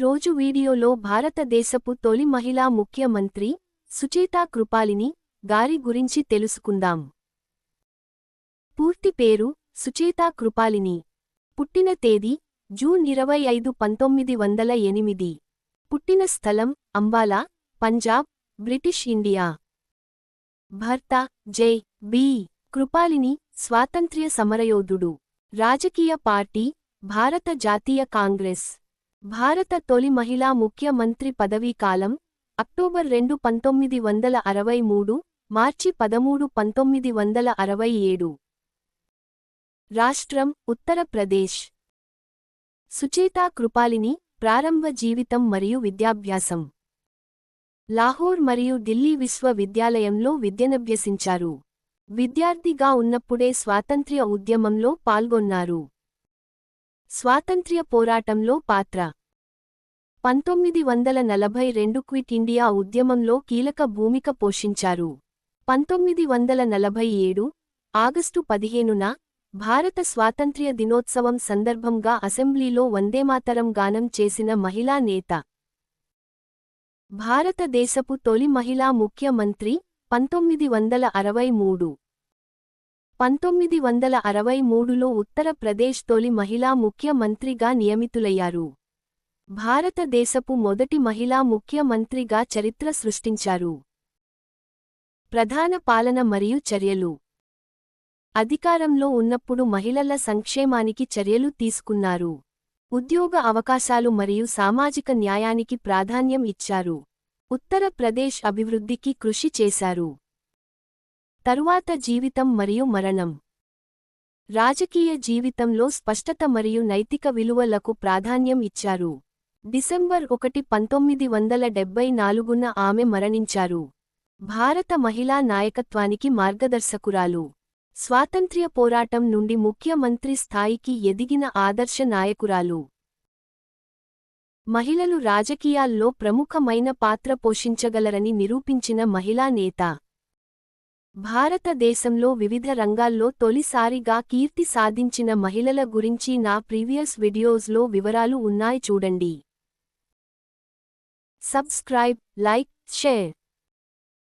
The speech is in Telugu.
రోజు వీడియోలో భారతదేశపు తొలి మహిళా ముఖ్యమంత్రి సుచేతా కృపాలిని గారి గురించి తెలుసుకుందాం. పూర్తి పేరు సుచేతా కృపాలిని. పుట్టిన తేదీ జూన్ ఇరవై ఐదు పంతొమ్మిది వందల ఎనిమిది. పుట్టిన స్థలం అంబాలా పంజాబ్ బ్రిటిష్ ఇండియా. భర్త జై. బి. కృపాలిని స్వాతంత్ర్య సమరయోధుడు. రాజకీయ పార్టీ భారత జాతీయ కాంగ్రెస్. భారత తొలి మహిళా ముఖ్యమంత్రి పదవీకాలం అక్టోబర్ రెండు పంతొమ్మిది వందల అరవై మూడు మార్చి పదమూడు పంతొమ్మిది వందల అరవై ఏడు. రాష్ట్రం ఉత్తరప్రదేశ్. సుచేతా కృపాలిని ప్రారంభ జీవితం మరియు విద్యాభ్యాసం. లాహోర్ మరియు ఢిల్లీ విశ్వవిద్యాలయంలో విద్యనభ్యసించారు. విద్యార్థిగా ఉన్నప్పుడే స్వాతంత్ర్య ఉద్యమంలో పాల్గొన్నారు. స్వాతంత్ర్య పోరాటంలో పాత్ర. పంతొమ్మిది వందల నలభై రెండు క్విట్ ఇండియా ఉద్యమంలో కీలక భూమిక పోషించారు. పంతొమ్మిది వందల నలభై ఏడు ఆగస్టు పదిహేనున భారత స్వాతంత్ర్య దినోత్సవం సందర్భంగా అసెంబ్లీలో వందేమాతరం గానం చేసిన మహిళా నేత. భారతదేశపు తొలి మహిళా ముఖ్యమంత్రి పంతొమ్మిది వందల అరవై మూడు. పంతొమ్మిది వందల అరవై మూడులో ఉత్తరప్రదేశ్ తొలి మహిళా ముఖ్యమంత్రిగా నియమితులయ్యారు. భారతదేశపు మొదటి మహిళా ముఖ్యమంత్రిగా చరిత్ర సృష్టించారు. ప్రధాన పాలన మరియు చర్యలు. అధికారంలో ఉన్నప్పుడు మహిళల సంక్షేమానికి చర్యలు తీసుకున్నారు. ఉద్యోగ అవకాశాలు మరియు సామాజిక న్యాయానికి ప్రాధాన్యం ఇచ్చారు. ఉత్తరప్రదేశ్ అభివృద్ధికి కృషి చేశారు. తరువాత జీవితం మరియు మరణం. రాజకీయ జీవితంలో స్పష్టత మరియు నైతిక విలువలకు ప్రాధాన్యం ఇచ్చారు. డిసెంబర్ ఒకటి పంతొమ్మిది వందల డెబ్బై నాలుగున ఆమె మరణించారు. భారత మహిళా నాయకత్వానికి మార్గదర్శకురాలు. స్వాతంత్ర్య పోరాటం నుండి ముఖ్యమంత్రి స్థాయికి ఎదిగిన ఆదర్శ నాయకురాలు. మహిళలు రాజకీయాల్లో ప్రముఖమైన పాత్ర పోషించగలరని నిరూపించిన మహిళా నేత. భారతదేశంలో వివిధ రంగాల్లో తొలిసారిగా కీర్తి సాధించిన మహిళల గురించి నా ప్రీవియస్ వీడియోస్లో వివరాలు ఉన్నాయి చూడండి. Subscribe like share.